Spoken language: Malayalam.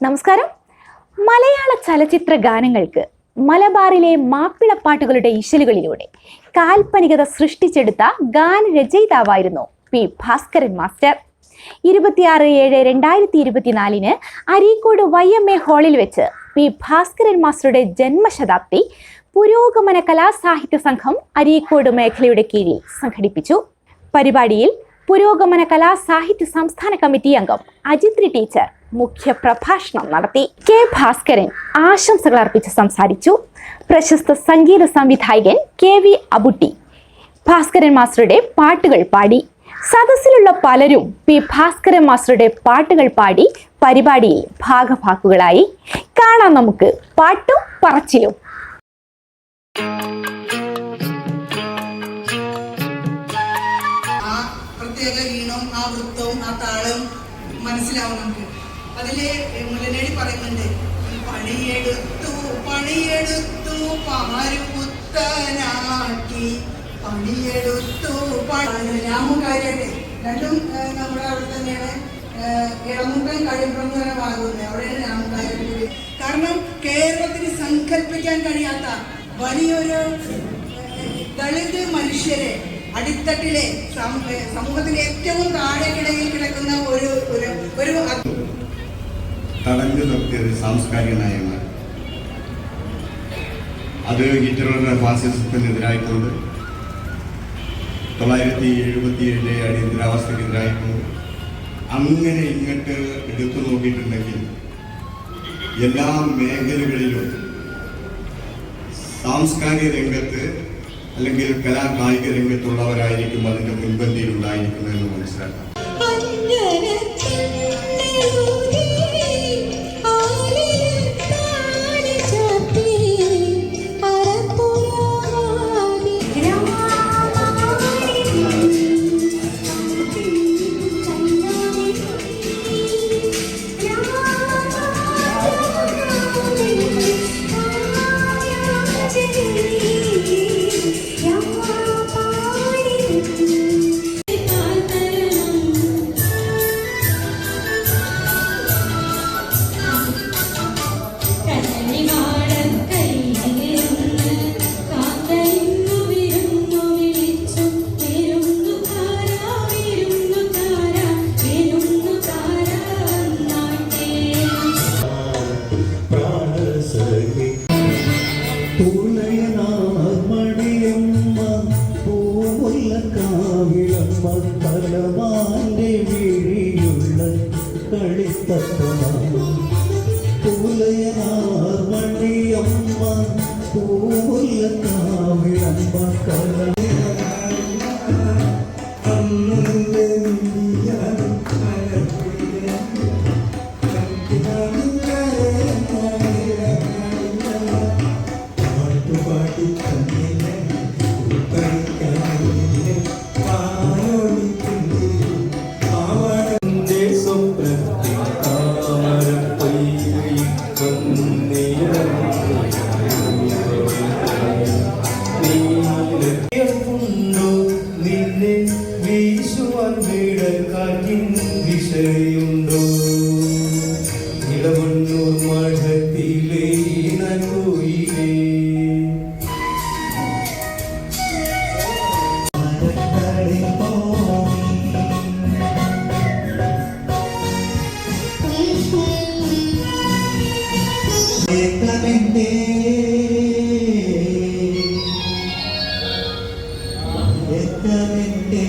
നമസ്കാരം. മലയാള ചലച്ചിത്ര ഗാനങ്ങൾക്ക് മലബാറിലെ മാപ്പിളപ്പാട്ടുകളുടെ ഇശലുകളിലൂടെ കാൽപ്പനികത സൃഷ്ടിച്ചെടുത്ത ഗാനരചയിതാവായിരുന്നു പി ഭാസ്കരൻ മാസ്റ്റർ. ഇരുപത്തിയാറ് ഏഴ് രണ്ടായിരത്തി ഇരുപത്തിനാലിന് അരീക്കോട് വൈ എം എ ഹാളിൽ വെച്ച് പി ഭാസ്കരൻ മാസ്റ്ററുടെ ജന്മശതാബ്ദി പുരോഗമന കലാസാഹിത്യ സംഘം അരീക്കോട് മേഖലയുടെ കീഴിൽ സംഘടിപ്പിച്ചു. പരിപാടിയിൽ പുരോഗമന കലാസാഹിത്യ സംസ്ഥാന കമ്മിറ്റി അംഗം അജിത്രി ടീച്ചർ മുഖ്യ പ്രഭാഷണം നടത്തി കെ ഭാസ്കരൻ ആശംസകൾ അർപ്പിച്ച് സംസാരിച്ചു. പ്രശസ്ത സംഗീത സംവിധായകൻ കെ വി അബുട്ടി ഭാസ്കരൻ മാസ്റ്ററുടെ പാട്ടുകൾ പാടി. സദസ്സിലുള്ള പലരും പി ഭാസ്കരൻ മാസ്റ്ററുടെ പാട്ടുകൾ പാടി പരിപാടിയിൽ ഭാഗഭാക്കുകളായി. കാണാം നമുക്ക് പാട്ടും പറച്ചിലും. ആ പ്രത്യേക ഈണവും ആ വൃത്തവും ആ താളവും മനസ്സിലാവും നമുക്ക്. അതിൽ മുല്ലനേടി പറയുന്നുണ്ട് പണിയെടുത്തു പണിയെടുത്തു പാരുപുത്തനാക്കി പണിയെടുത്തു രാമുകാര്യട്ടെ രണ്ടും ഏ, നമ്മുടെ അവിടെ തന്നെയാണ്. ഇളമുക്കൻ കഴിയുമ്പം എന്ന് പറയുന്ന ഭാഗമുണ്ട് അവിടെയാണ് രാമുകാര്യട്ടെ കാരണം കേരളത്തിന് സങ്കല്പിക്കാൻ കഴിയാത്ത വലിയൊരു ദളിത് മനുഷ്യരെ അടിത്തട്ടിലെ സമൂഹത്തിന്റെ ഏറ്റവും താഴെക്കിടയിൽ കിടക്കുന്ന ഒരു ഒരു ഒരു തടഞ്ഞു നിർത്തിയ ഒരു സാംസ്കാരിക നയങ്ങൾ അത് ഹിറ്റലറുടെ ഫാസിസത്തിനെതിരായിട്ടുണ്ട്. തൊള്ളായിരത്തി എഴുപത്തി ഏഴിലെ അടിയന്തരാവസ്ഥക്കെതിരായിട്ടുണ്ട്. അങ്ങനെ ഇങ്ങോട്ട് എടുത്തു നോക്കിയിട്ടുണ്ടെങ്കിൽ എല്ലാ മേഖലകളിലും സാംസ്കാരിക രംഗത്ത് അല്ലെങ്കിൽ കലാ കായിക രംഗത്തുള്ളവരായിരിക്കും അതിന്റെ മുൻപന്തിയിൽ ഉണ്ടായിരിക്കുന്നതെന്ന് മനസ്സിലാക്കാം. കളിത്തത്തമ്മ പൂലയനാർമണിയമ്മ പൂവുള്ള കാവിളമ്മ കല വീടക്കാറ്റിൻ ദിശയുണ്ടോ ഇടമണ്ണൂർ മഠത്തിലെ ഏകമെന്തേ ഏകമെന്തേ